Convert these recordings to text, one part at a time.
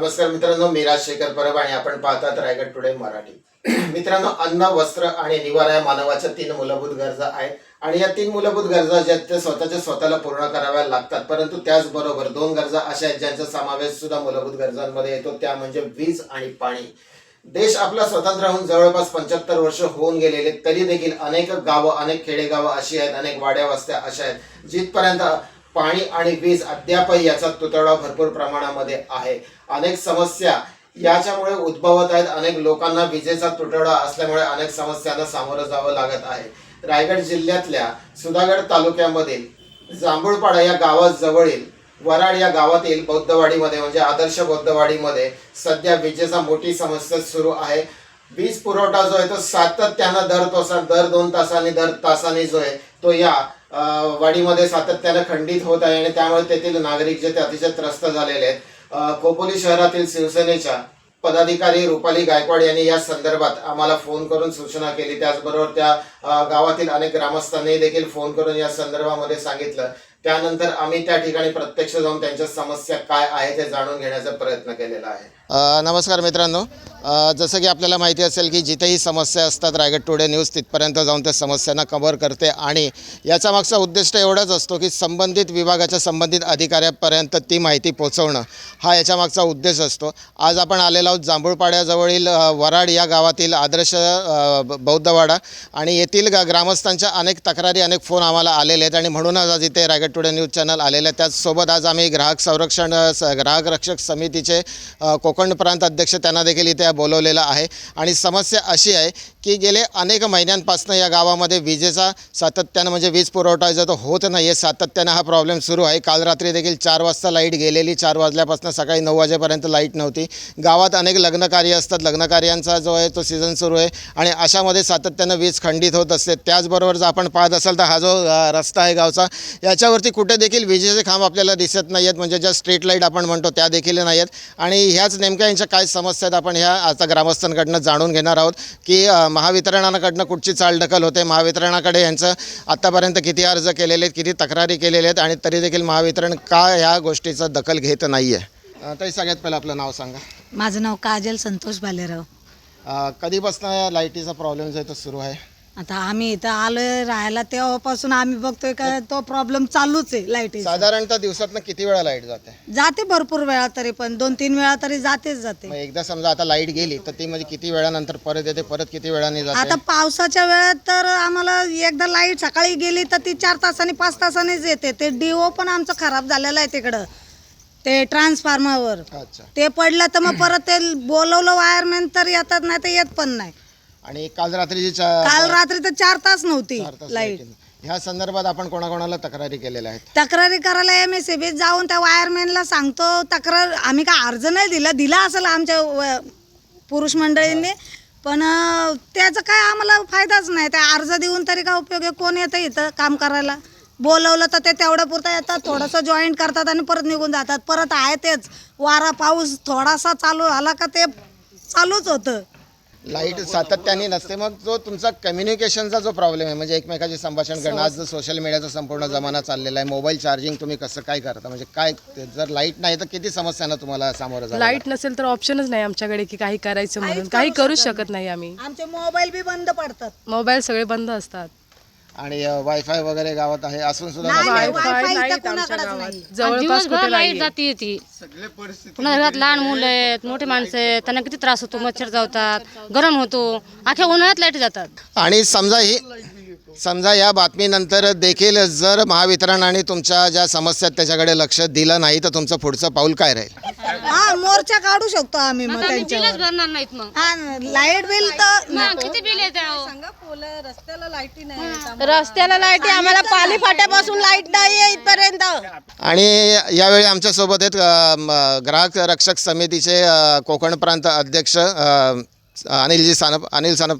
नमस्कार मित्रांनो मी राजशेखर परब आणि आपण पाहतात रायगड टुडे मराठी. मित्रांनो अन्न वस्त्र आणि निवारा या मानवाच्या तीन मूलभूत गरजा आहेत. आणि या तीन मूलभूत गरजा ज्या त्या स्वतःच्या स्वतःला पूर्ण कराव्या लागतात. परंतु त्याचबरोबर दोन गरजा अशा आहेत ज्यांचा समावेश सुद्धा मूलभूत गरजांमध्ये येतो. त्या म्हणजे वीज आणि पाणी. देश आपला स्वतंत्र होऊन जवळपास पंच्याहत्तर वर्ष होऊन गेलेले तरी देखील अनेक गावं अनेक खेडेगावं अशी आहेत अनेक वाड्या वस्त्या अशा आहेत. जिथपर्यंत पाणी आणि वीज अद्यापही याचा तुतडा भरपूर प्रमाणामध्ये आहे. अनेक समस्या याच्यामुळे उद्भवत आहेत. अनेक लोकांना विजेचा तुटवडा असल्यामुळे अनेक समस्यांना सामोरं जावं लागत आहे. रायगड जिल्ह्यातल्या सुधागड तालुक्यामधील जांभूळपाडा या गावाजवळील वराड या गावातील बौद्धवाडीमध्ये म्हणजे आदर्श बौद्धवाडीमध्ये सध्या विजेचा मोठी समस्या सुरू आहे. वीज पुरवठा जो आहे तो सातत्यानं दर तासा दर दोन तासांनी दर तासांनी जो आहे तो या वाडीमध्ये सातत्यानं खंडित होत आहे आणि त्यामुळे तेथील नागरिक जे ते अतिशय त्रस्त झालेले आहेत. कोपोली खोपोली शहरातील शिवसेनेच्या पदाधिकारी रुपाली गायकवाड यांनी या संदर्भात आम्हाला फोन करून सूचना केली. त्याचबरोबर त्या गावातील अनेक ग्रामस्थांनी देखील फोन करून या संदर्भामध्ये सांगितलं. त्यानंतर आम्ही त्या ठिकाणी प्रत्यक्ष जाऊन त्यांच्या समस्या काय आहेत हे जाणून घेण्याचा प्रयत्न केलेला आहे. नमस्कार मित्रांनो. जसं की आपल्याला माहिती असेल की जिथेही समस्या असतात रायगड टुडे न्यूज तिथपर्यंत जाऊन त्या समस्यांना कव्हर करते आणि याचा मागचा उद्दिष्ट एवढाच असतो की संबंधित विभागाच्या संबंधित अधिकाऱ्यापर्यंत ती माहिती पोचवणं हा याच्या मागचा उद्देश असतो. आज आपण आलेलो आहोत जांभूळपाड्याजवळील वराड या गावातील आदर्श बौद्धवाडा आणि येथील ग्रामस्थांच्या अनेक तक्रारी अनेक फोन आम्हाला आलेले आहेत आणि म्हणूनच आज इथे रायगड टुडे न्यूज चॅनल आलेलं आहे त्याचसोबत आज आम्ही ग्राहक संरक्षण स- ग्राहक रक्षक समितीचे कोकण प्रांत अध्यक्ष त्यांना देखील इथे बोलवलेलं आहे. आणि समस्या अशी आहे की गेले अनेक महिन्यांपासून या गावामध्ये विजेचा सातत्यानं म्हणजे वीज पुरवठा जो तो होत नाही आहे सातत्यानं हा प्रॉब्लेम सुरू आहे. काल रात्री देखील चार वाजता लाइट गेलेली चार वाजल्यापासून सकाळी नऊ वाजेपर्यंत लाइट नव्हती. गावात अनेक लग्नकार्य असतात. लग्नकार्यांचा जो आहे तो सीझन सुरू आहे. आणि अशामध्ये सातत्यानं वीज खंडित होत असते. त्याचबरोबर जर आपण पाहत असाल तर हा जो रस्ता आहे गावचा याच्यावरती कुठे देखील विजेचे खांब आपल्याला दिसत नाही आहेत म्हणजे ज्या स्ट्रीट लाइट आपण म्हणतो त्या देखील नाही आहेत आणि ह्याच नेमक्या यांच्या काय समस्या आहेत? आपण ह्या आता ग्रामस्थांकडनं जाणून घेणार आहोत की महावितरणाकडनं कुठची चालढकल होते? महावितरणाकडे यांचं आत्तापर्यंत किती अर्ज केलेले आहेत किती तक्रारी केलेल्या आहेत आणि तरी देखील महावितरण का ह्या गोष्टीचं दखल घेत नाही आहे तरी सगळ्यात पहिलं आपलं नाव सांगा. माझं नाव काजल संतोष भालेराव कधीपासून लाईटीचा प्रॉब्लेम जो आहे तो सुरू आहे? आता आम्ही इथं आलोय राहायला तेव्हापासून आम्ही बघतोय का तो प्रॉब्लेम चालूच आहे लाईटीचा साधारणतः दिवसातनं किती वेळा लाइट जाते? जाते भरपूर वेळा तरी पण दोन तीन वेळा तरी जातेच जाते. मग एकदा समजा आता लाइट गेली तर ती म्हणजे किती वेळानंतर परत येते परत किती वेळाने जाते? आता पावसाच्या वेळात तर आम्हाला एकदा लाइट सकाळी गेली तर ती चार तासांनी पाच तासांनीच येते. ते डिओ पण आमचं खराब झालेलं आहे तिकडं. ते ट्रान्सफॉर्मरवर अच्छा. ते पडलं तर मग परत ते बोलवलं वायरमॅन तर येतात नाही तर येत पण नाही. आणि काल रात्रीची चा- काल रात्री तर चार तास नव्हती चार तास लाइट. ह्या संदर्भात आपण कोणाकोणाला तक्रारी केलेल्या आहेत? तक्रारी करायला एम एस बी जाऊन त्या वायरमॅनला सांगतो तक्रार आम्ही काय अर्ज नाही दिला दिला असेल आमच्या व- पुरुष मंडळींनी पण अं, त्याचा काय आम्हाला फायदाच नाही. त्या अर्ज देऊन तरी काय उपयोग आहे? कोण येतं इथं काम करायला? बोलवलं तर ते तेवढं पुरतं येतात थोडंसं जॉईंट करतात आणि परत निघून जातात. परत आहे तेच. वारा पाऊस थोडासा चालू झाला का ते चालूच होतं. लाइट सातत्याने नसते. मग जो तुमचा कम्युनिकेशनचा जो प्रॉब्लेम आहे म्हणजे एकमेकाचे संभाषण करणं आज सोशल मीडियाचा संपूर्ण जमाना चाललेला आहे मोबाईल चार्जिंग तुम्ही कसं काय करता? म्हणजे काय ते- जर लाइट नाही तर किती समस्यांना तुम्हाला सामोरं जावं लाइट नसेल तर ऑप्शनच नाही आमच्याकडे की काही करायचं म्हणून. काही करू शकत नाही. आम्ही. आमचे मोबाईल बी बंद पडतात. मोबाईल सगळे बंद असतात. आणि वायफाय वगैरे गावात आहे असून सुद्धा नाही, नसतं. नाही, वायफाय वायफाय नाहीत इथं आमच्या कोणाकडेच गावात नाही. जवळपास दिवसभर कुठे लाइट नाही जाते येते पुन्हा घरात लहान मुलं आहेत मोठे माणसं आहेत त्यांना किती त्रास होतो मच्छर जावतात गरम होतो अख्या उन्हाळ्यात लाइट जातात आणि समजा ही समजा या बातमीनंतर देखील जर महावितरण आणि तुमच्या ज्या समस्या आहेत त्याच्याकडे लक्ष दिलं नाही तर तुमचं पुढचं पाऊल काय राहील हा मोर्चा काढू शकतो आम्ही मग आम्ही त्यांच्यावर. बिलच भरणार नाहीत मग. हा लाइट बिल तर मग किती बिल येते? रस्त्याला लाइट आहे आम्हाला. पाली फाट्यापासून लाइट नाही आहे इथपर्यंत. आणि यावेळी आमच्यासोबत आहेत अ, म, ग्राहक रक्षक समितीचे अ, कोकण प्रांत अध्यक्ष अ, अनिलजी सानप अनिल सानप.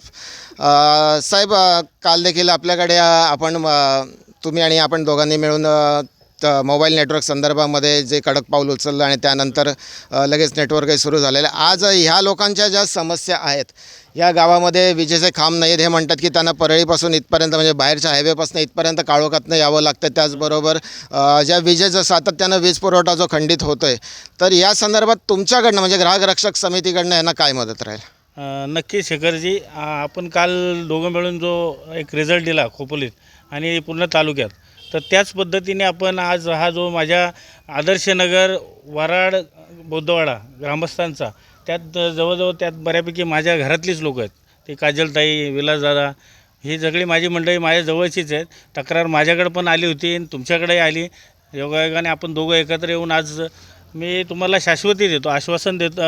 अ, साहेब अ, काल देखील आपल्याकडे अ, आपण अ, तुम्ही आणि आपण दोघांनी मिळून अ, त- मोबाईल नेटवर्क संदर्भामध्ये जे कडक पाऊल उचललं आणि त्यानंतर लगेच नेटवर्कही सुरू झालेलं आहे. आज ह्या लोकांच्या ज्या समस्या आहेत या गावामध्ये विजेचे खांब नाही आहेत हे म्हणतात की त्यांना परळीपासून इथपर्यंत म्हणजे बाहेरच्या हायवेपासून इथपर्यंत काळोखातनं यावं लागतं. त्याचबरोबर ज्या विजेचा सातत्यानं वीज पुरवठा जो खंडित होतो आहे तर या संदर्भात तुमच्याकडनं म्हणजे ग्राहक रक्षक समितीकडनं यांना काय मदत राहील? नक्की शेखरजी. आपण काल दोघं मिळून जो एक रिझल्ट दिला खोपोलीत आणि पूर्ण तालुक्यात तर त्याच पद्धतीने आपण आज हा जो माझ्या आदर्शनगर वराड बौद्धवाडा ग्रामस्थांचा त्यात जवळजवळ त्यात बऱ्यापैकी माझ्या घरातलीच लोक आहेत. ते काजलताई विलासदादा ही सगळी माझी मंडळी माझ्या जवळचीच आहेत. तक्रार माझ्याकडे पण आली होती आणि तुमच्याकडेही आली. योगायोगाने आपण दोघं एकत्र येऊन आज मी तुम्हाला शाश्वती देतो आश्वासन देतो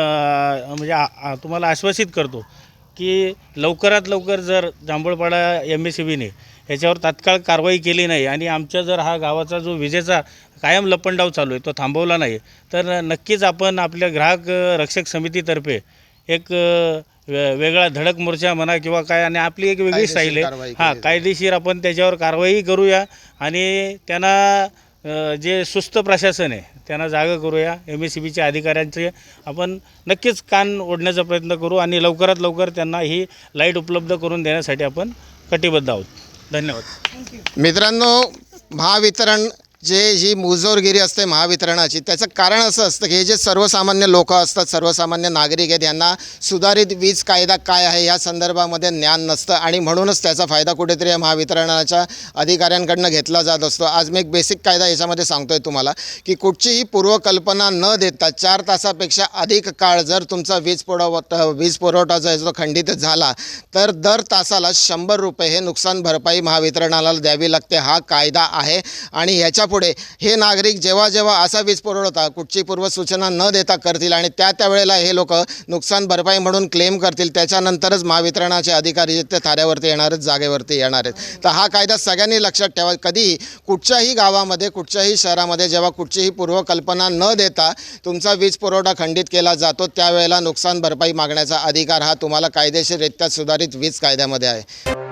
म्हणजे आ- तुम्हाला आश्वासित करतो की लवकरात लवकर जर जांभूळपाडा एम एस सी बीने याच्यावर तात्काळ कारवाई केली नाही. आणि आमच्या जर हा गावाचा जो विजेचा कायम लपंडाव चालू आहे तो थांबवला नाही तर नक्कीच आपण आपल्या ग्राहक रक्षक समितीतर्फे एक वेगळा धडक मोर्चा म्हणा किंवा काय आणि आपली एक वेगळी स्टाईल आहे. हां कायदेशीर आपण त्याच्यावर कारवाई करूया आणि त्यांना जे सुस्त प्रशासन आहे त्यांना जागा करूया. एम एस सी बीच्या अधिकाऱ्यांचे आपण नक्कीच कान ओढण्याचा प्रयत्न करू आणि लवकरात लवकर त्यांना ही लाइट उपलब्ध करून देण्यासाठी आपण कटिबद्ध आहोत. धन्यवाद. मित्रांनो महावितरण जे जी मुजोरगिरी असते महावितरणाची त्याचं कारण असं असतं की हे जे सर्वसामान्य लोक असतात सर्वसामान्य नागरिक आहेत यांना सुधारित वीज कायदा काय आहे या संदर्भामध्ये ज्ञान नसतं आणि म्हणूनच त्याचा फायदा कुठेतरी या महावितरणाच्या अधिकाऱ्यांकडनं घेतला जात असतो. आज मी एक बेसिक कायदा याच्यामध्ये सांगतोय तुम्हाला की कुठचीही पूर्वकल्पना न देता चार तासापेक्षा अधिक काळ जर तुमचा वीज पुरवठा वीज पुरवठा जो आहे जो खंडित झाला तर दर तासाला शंभर रुपये हे नुकसान भरपाई महावितरणाला द्यावी लागते. हा कायदा आहे आणि ह्याच्या पुढे. हे नागरिक जेव्हा जेव्हा असा वीज पुरवठा कुठची पूर्वसूचना न देता करतील आणि त्या त्यावेळेला हे लोक नुकसान भरपाई म्हणून क्लेम करतील त्याच्यानंतरच महावितरणाचे अधिकारी जे ते थाऱ्यावरती येणारच जागेवरती येणार आहेत. तर हा कायदा सगळ्यांनी लक्षात ठेवा. कधीही कुठच्याही गावामध्ये कुठच्याही शहरामध्ये जेव्हा कुठचीही पूर्वकल्पना न देता तुमचा वीज पुरवठा खंडित केला जातो त्यावेळेला नुकसान भरपाई मागण्याचा अधिकार हा तुम्हाला कायदेशीररित्या सुधारित वीज कायद्यामध्ये आहे.